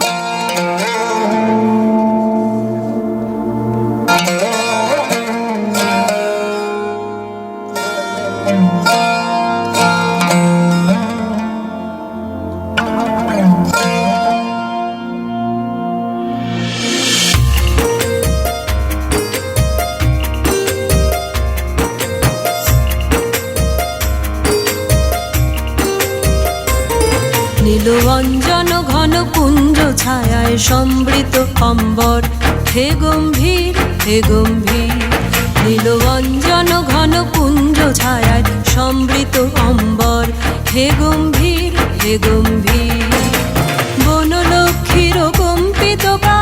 Thank you. নীলবঞ্জন ঘন কুঞ্জ ছায়ায় সমৃত অম্বর। হে গম্ভীর হে গম্ভীর নীলঞ্জন ঘন কুঞ্জ ছায়ায় সমৃত অম্বর। হে গম্ভীর হে গম্ভীর, বনলক্ষ্মীর কম্পিত কায়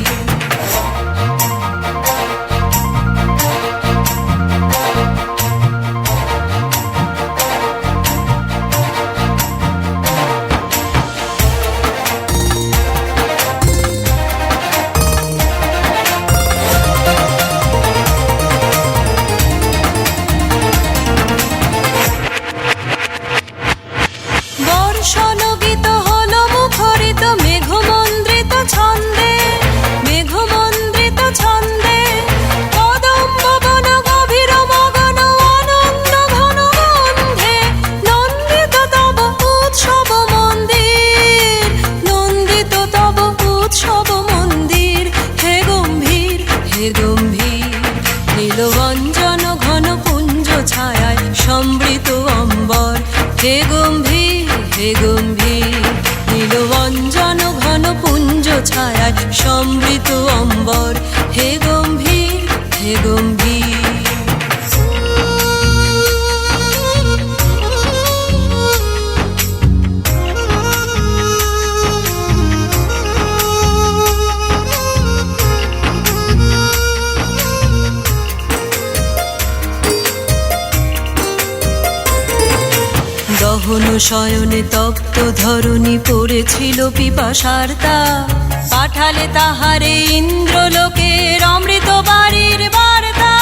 সমৃত অম্বর। দহন শয়নে তপ্ত ধরণী পড়েছিল পিপাসার তা। পাঠালে তাহারে ইন্দ্রলোকের অমৃত বাড়ির বার্তা।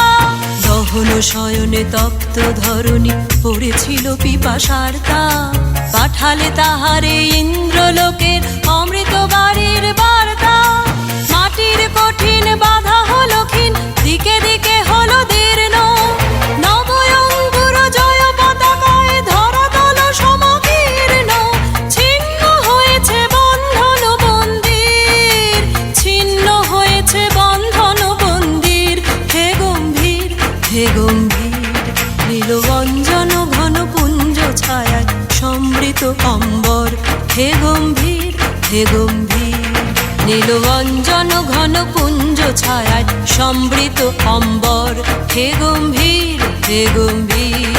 দহন শয়নে তপ্ত ধরণী পড়েছিল পিপাসার তা। পাঠালে তাহারে ইন্দ্রলোকের অমৃত বাড়ির বার্তা। মাটির কঠিন বাধা হে গম্ভীর নীলবঞ্জন ঘন পুঞ্জ ছায়ায় সমৃত অম্বর। হে গম্ভীর হে গম্ভীর নীলবঞ্জন ঘন পুঞ্জ ছায়ায় সমৃত অম্বর। হে গম্ভীর হে গম্ভীর।